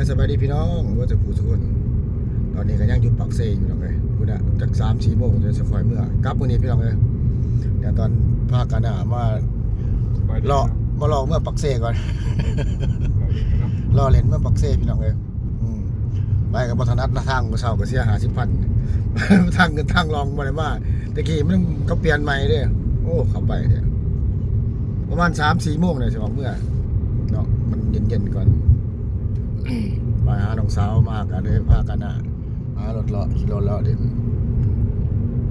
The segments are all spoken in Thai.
ายสบายดีพี่น้องว่าจะผู้ทุกคน ตอนนี้ก็ยังอยู่ปักเซอยู่น้องเลยคุณอะจากสามสี่โมงจะสะคอยเมื่อกลับวันนี้พี่น้องเลยเดี๋ยวตอนภาคกันอะมาเลาะมาลองเมื่อปักเซก่อนรอเล่นเมื่อปักเซ่พี่น้องเลยอืมไปกับบทนัดนะทางเช่าก็เสียหาสิบพันทางเงินทางรองมาเลยว่าตะกี้มันก็เปลี่ยนใหม่เด้อโอ้เข้าไปเนี่ยประมาณสามสี่โมงเลยสมองเมื่อเนาะมันเย็นๆก่อนไปหาน้อง สาวมากกันเลยพากันอะหารถเลาะขี่รถเลาะเด่น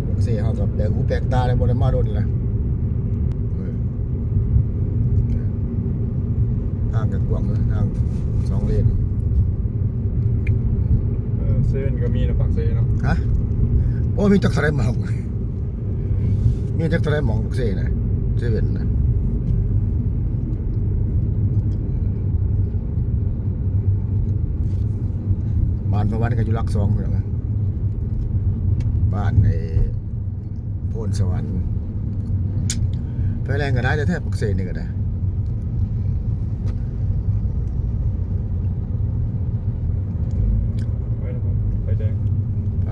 ปักเซ่เขากับแบกหูแบกตาเลยบนมาโดนเลยเออทางกันกว้างเลยทางสองเลนเออเส้นก็มีนะปากเซ่เนาะฮะโอ้มีจักรสไลด์หมองมีจักรสไลด์หมองทุกเซ่นะเซเว่นนะ บ้านประวันก็อยู่หลักสองเหมือนกันบ้านในโพนสวรรค์ไฟแรงก็ได้แต่แทบปักเซ่นี่ก็ได้ไปนะครับไปแดงไป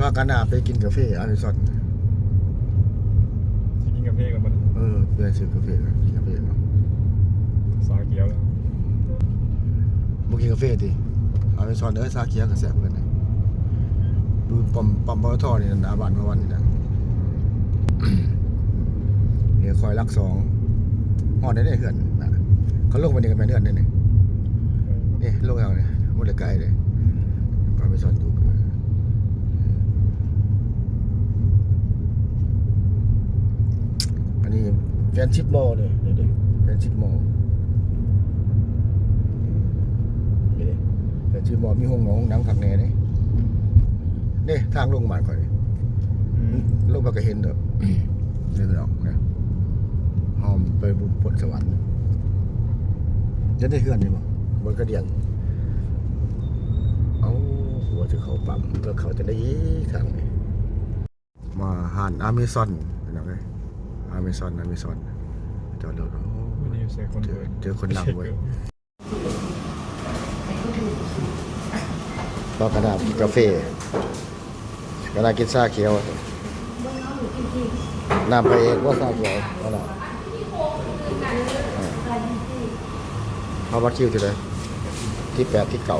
ว่ากันหนาไปกินกาแฟอาริซอนที่กินกาแฟกันมันเออเพื่อนซื้อกาแฟกันกินกาแฟเนาะสาเขียวแล้วบุกินกาแฟดิ อาริซอนเออซาเคียกับแซ่บกันเลยดูปั๊มปั๊มปตทนี่นหนาบานเมื่อวันนี่นะเนี่ยคอยรักสองหอดได้ได้เหือนนะเขาลงไปนี่กันไปเหือนได้เนี่ยนี่ลงเอาเนี่ยหมดเลยไกลเลยอาริซอนถูอันนี้แฟนชิปมอลเลยเดี๋ยแฟนชิปมอล นี่ดิ แต่ชื่อบอกมีห้องหนองหนังผักแหน่นี่นี่ทางลงมาก่อนนี่อืมลงมาก็เห็นเด้อนี่พี่น้องนะหอมไปบุญผลสวรรค์จะได้เฮือนนี่บ่บนกระเดียงเอาหัวจะเขาปั๊มเพื่อเขาจะได้ทางนี้มาหานอเมซอนพี่น้องเอ้ยอเมซอนอเมซอนจอดรถโอ้ไม่ได้ใส่คนเจเดิอนเจอคนดังเว้ย ก็กระดาษกาแฟกระดาษกินชาเขียว น้ำไปเองว่าชาเขียวกระดาษเขาบัตรคิวที่ไหนที่แปดที่เก่า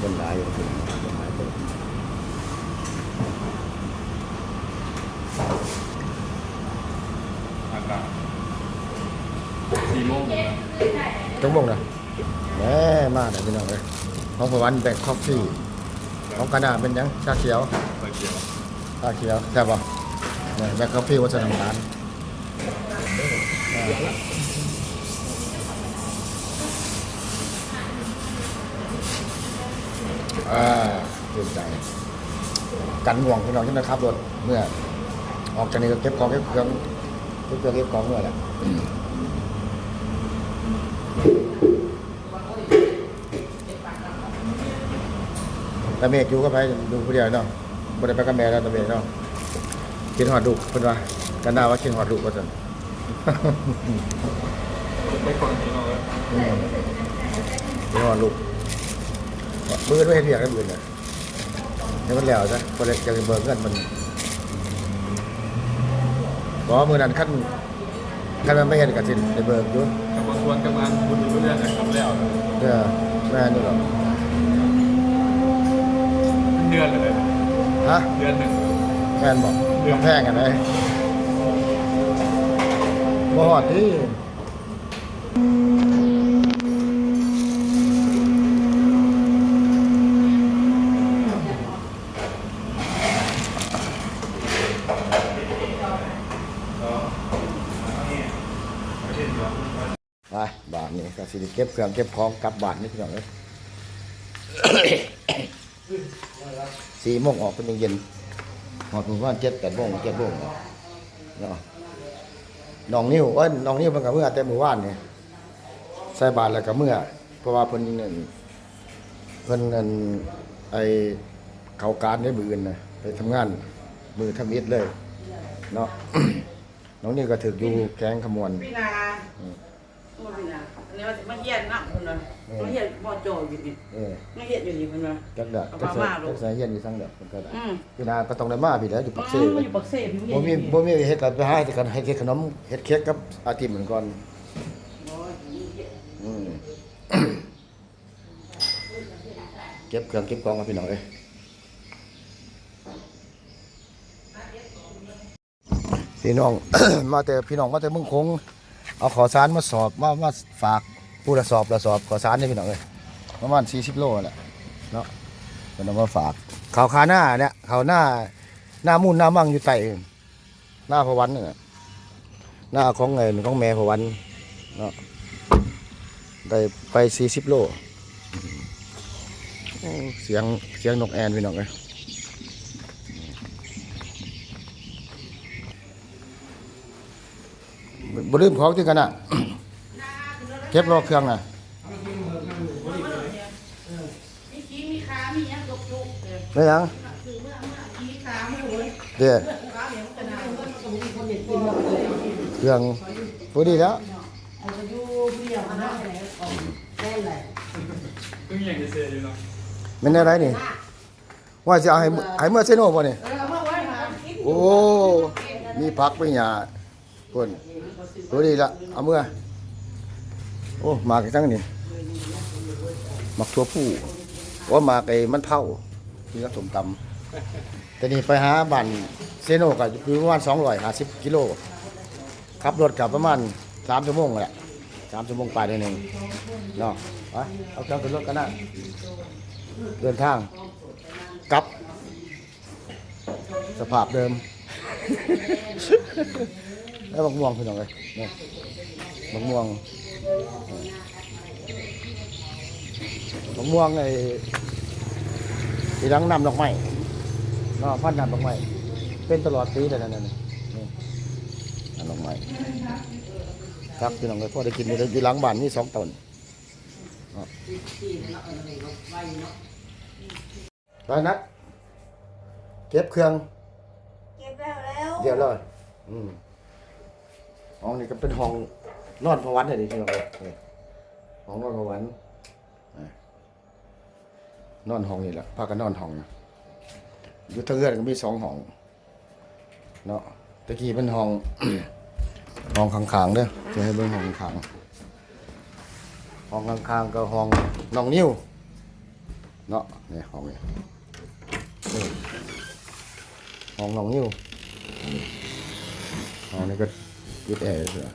คนร้ายอยู่คนร้ายคนอากาศสี่โมงนะจังมงนะ แหม่มากเลยพี่น้องเลยของพวันแบกคอฟฟี่ของกระดาษเป็นยังชาเขียวไฟเขียวชาเขียวใช่ป่ะเนี่ยแบล็คคอฟฟี่วัฒนธรรมอ่าตื่นใจกันห่วงพี่น้องที่นะครับรถเมื่อ ออกจากนี้ก็เก็บของเก็บเครื่องเก็บเครื่องเก็บของเมื่อแหละ ตาเมกอยู่ก็ไปดูผู้เดียวเนาะบ่ได้ไปกับแม่แล้วตาเมกเนาะกินหอดดุกเพิ่นว่ากันดาว่ากินหอดดุกว่าซั่นไม่คนนี้เนาะอืมกินหอดดุกมือด้วยเฮ็ดเวียกได้มื้อน่ะให้มันแล้วซะบ่ได้จะเบิกเงินมันบ่มื้อนั้นคันคันมันไม่เฮ็ดก็สิได้เบิกอยู่แต่บางส่วนกำลังบุญอยู่เรื่องอะไรทำแล้วเออแม่นอยู่หรอก เดือนเลย ฮะเดือนหนึ่งแม่นบอกต้องแพงกันเลยบ่ฮอดที่ไปบ้านนี้ก็สิได้เก็บเครื่องเก็บของกลับบ้านนี่พี่น้องเอ้ย สี่โมงออกเป็นเย็นหอดประมาณเจ็ดแปดโมงเจ็ดโมงเนาะเนาะน้องนิ้วเอ้ยน้องนิ้วมันกับเมื่อแต่เมื่อวานเนี่ยใส่บาตรแล้วกับเมื่อ เพราะว่าเพิ่นนั่นเพิ่นนั่นไอเขาการได้บืนนะไปทำงานมือทำอิฐเลยเนาะน้องนี่ก็ถึกอยู่แข้งขมวนพี่ นาตัวพี่นาอันนี้ว่ามาเฮียนนักคนน่ะมาเฮียนบ่อโจอยู่นี่เออมาเฮียนอยู่นี่เพิ่นว่าจักเด้อเอาจักมาใส่มาลูก จักใส่เฮียนอยู่ซั่งเด้อเพิ่นก็ได้อืมพี่นาก็ต้องได้มาพี่เด้ออยู่ปักเซ่อืมเลมายอยู่ปักเซ่พี่บ่มีบ่มีเฮ็ดกับไปหาเฮ็ดกันให้เฮ็ดขนมเฮ็ดเค้กกับอาติมเหมือนก่อนอืมเก็บเครื่องเก็บกองกับพี่น้องเอ้ยพี่น้อง มาแต่พี่น้องมาแต่เมึงคง เอาขอสารมาสอบมามาฝากผู้ละสอบละสอบขอสารนี่พี่น้องเอ้ยประมาณ40โลแหละเนาะเพิ่นเอามาฝากเขาคาหน้าเนี่ยเขาหน้าหน้ามุ่นหน้ามั่งอยู่ใต้หน้าพวันนี่นน่ะหน้าของไงของแม่พวันเนาะได้ไป40โลโอ้เสียงเสียงนกแอนพี่น้องเลย บลืมของที่กันอะเก็บรอเครื่องน่ะมีขี้มีขามีหยังจุกๆเออไม่ยังคือเมื่อเมื่อขี้ขาหมูเลยเดี๋ยวขาเหนียวมันก็น่าเครื่องพอดีแล้วเอาไปอยู่เบี้ยมันนั่นแหละออกแน่นแหละเพิ่งอย่างจะเสียอยู่เนาะมันอะไรนี่ว่าจะเอาให้ให้เมื่อเซโน่ป่ะนี่เออเอามาไว้หากินโอ้ มีพักไปหยาคน พอดีละเอาเมื่อ โอ้มากทั้งนี่มักทั่วผู้ว่ามาไอ้มันเผาที่กระสมตำแต่นี่ไปหาบ้านเซโนก็อยู่ประมาณสองร้อยห้าสิบกิโลขับรถกลับประมาณสามชั่วโมงแหละสามชั่วโมงไปได้หนึ่งเนาะเอาเครื่องขึ้นรถกันนะเดินทางกลับ สภาพเดิม แล้วบักม่วงพี่น้องเลยนี่บักม่วงบักม่วงไอ้ที่รังนำดอกไม้เนาะพันนำดอกไม้เป็นตลอดปีเลยนั่นน่ะนี่นำดอกไม้ครับพี่น้องเลยพอได้กินอยู่อยู่หลังบ้านมีสองต้นเนาะไปนัดเก็บเครื่อง เก็บแล้วแล้วเดี๋ยวเลยอืม ห้องนี้ก็เป็นห้องนอนพวันเลยดิพี่น้องเอ้ยนี่ห้องนอนพวันอะนอนห้องนี่แหละพากันนอนห้องนะอยู่ทั้งเรือนก็มีสองห้องเนาะตะกี้เป็นห้องห้องข้างๆเด้อจะให้เบิ่งห้องข้างห้องข้างๆก็ห้องน้องนิ้วเนาะนี่ห้องนี้นี่ห้องน้องนิ้วอ๋อนี่ก็ ยึดแอร์เสือ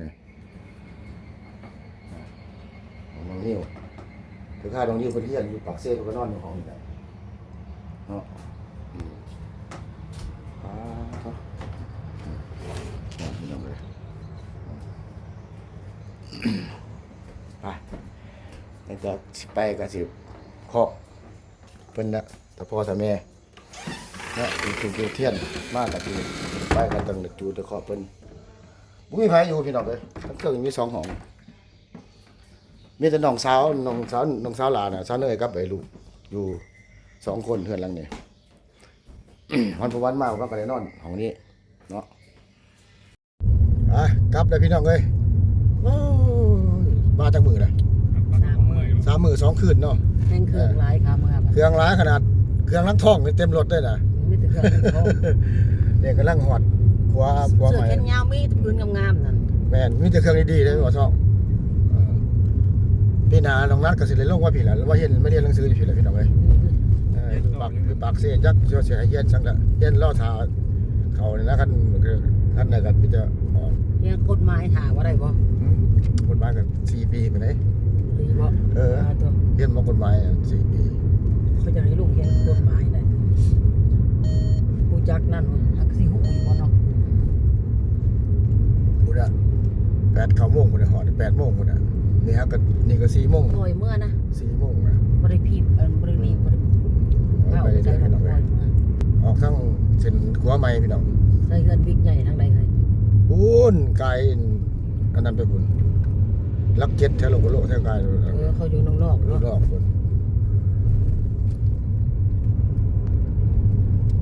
นี่ของน้องนิ้วคือค่าน้องนิ้วเป็นเที่ยนอยู่ปากเซ่ก็นอนอยู่ห้องนี่แหละเนาะไปตั้งแต่สิไปก็สิขอบเพิ่นนะแต่พ่อแต่แม่นะจูจูเทียนมากกับจูไปกันตั้งแต่จูดแตะขอบเพิ่น บุ้มีไผอยู่พี่น้องเลยทั้งเครื่องมีสองห้องมีแต่น้องสาวน้องสาวน้องสาวหลานน่ะสาวเนยกับไอ้ลูกอยู่สองคนเพื่อนหลังนี่วันพวันมาก็ก็ได้นอนห้องนี้เนาะอะกลับเลยพี่น้องเอ้ยโอ้ยมาจากมือเลยสามมือสามมือสองคืนเนาะแห้งเครื่องหลายขาเมื่อเครื่องร้ายขนาด เครื่องล้างท้องนี่เต็มรถเลยนะมีแต่เครื่องเขาเด็กกำลังหอด ขวาขวาเสื้อใหม่แขนยาวมีแต่พื้นงามๆนั่นแม่นมีแต่เครื่องดีๆเลยบ่ชอบเออพี่นาน้องนัดก็สิเลยลงว่าพี่ล่ะว่าเห็นไม่เรียนหนังสืออยู่พี่ล่ะพี่น้องเอ้ยเออคือปากคือปากเสียจักเสียเสียให้เฮียนจังละเฮียนล่อทาเขานี่นะคันคือคันใดกันพี่จะออกเนี่ยกฎหมายถามว่าได้บ่หืมกฎหมายกัน4ปีไปไหน หรือบ่เออตัวเฮียนบ่กฎหมายอะ4ปีเขาจะให้ลูกเรียนกฎหมายได้ผู้จักนั่นหักสิหูอีกบ่เนาะพุ่ นน่ะ8 9โมงพุ่นน่ะหอด8โมงพุ่นน่ะนี่ฮะก็นี่ก็4โมงปล่อยเมื่อนะ4โมงนะบ่ได้พีบเอิ้นบ่ได้รีบบ่ได้เอาเข้าไปใจเรื่อยๆกันพี่น้องปล่เอ้อยยเมื่อออกทั้งเส้นขัวใหม่พี่น้องใส่เงินบิ๊กใหญ่ทางใดเลยบุญไกลอันนั้นไปบุญลักเจ็ดแถวโลกโลกแถวไกลเออเขาอยู่นอกนอกรเนาะอบบุญ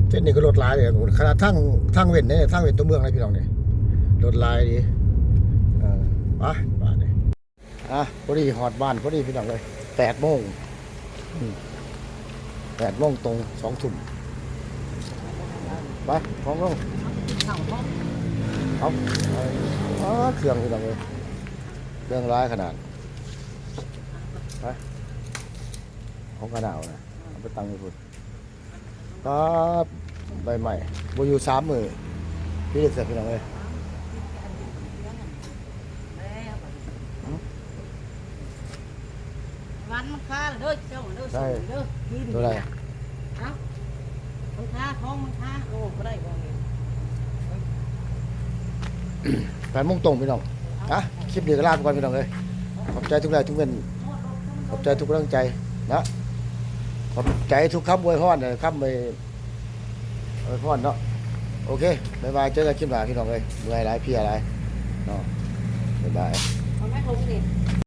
เส้นนี้ก็รถหลายเลยขนาดทั้งทั้งเว้นเนี่ยทั้งเว้นตัวเมืองเลยพี่น้องเนี่ย รถหลายดีเออไปไปเนี่ยออะพอดีหอดบ้านพอดีพี่น้องเลยแปดโมงอืมแปดโมงตรงสองทุ่มไปของลงเข่าท้องเอาเอาอ๋อเครื่องพี่น้องเลยเครื่องร้ายขนาดไปของกระดาวนะเอาไปตั้งให้พุ่นก็ใบใหม่บอยู่สามมือพี่เด็กเสร็จพี่น้องเลย วันมัน ค่าเด้อเจ้าเด้อใช่เด้อกินตัวอะไรเอ้ามันค่าท้องมันค่าโอ้บ่ได้บ่นี่แปดโมงตรงพี่น้องอะคลิปนี้ก็ลาไปก่อนพี่น้องเลยขอบใจทุกแรงทุกเงินขอบใจทุกกำลังใจนะขอบใจทุกคำอวยพรนะคำไปอวยพรเนาะโอเคบ๊ายบายเจอกันคลิปหน้าพี่น้องเลยเมื่อยหลายเพียหลายเนาะบ๊ายบาย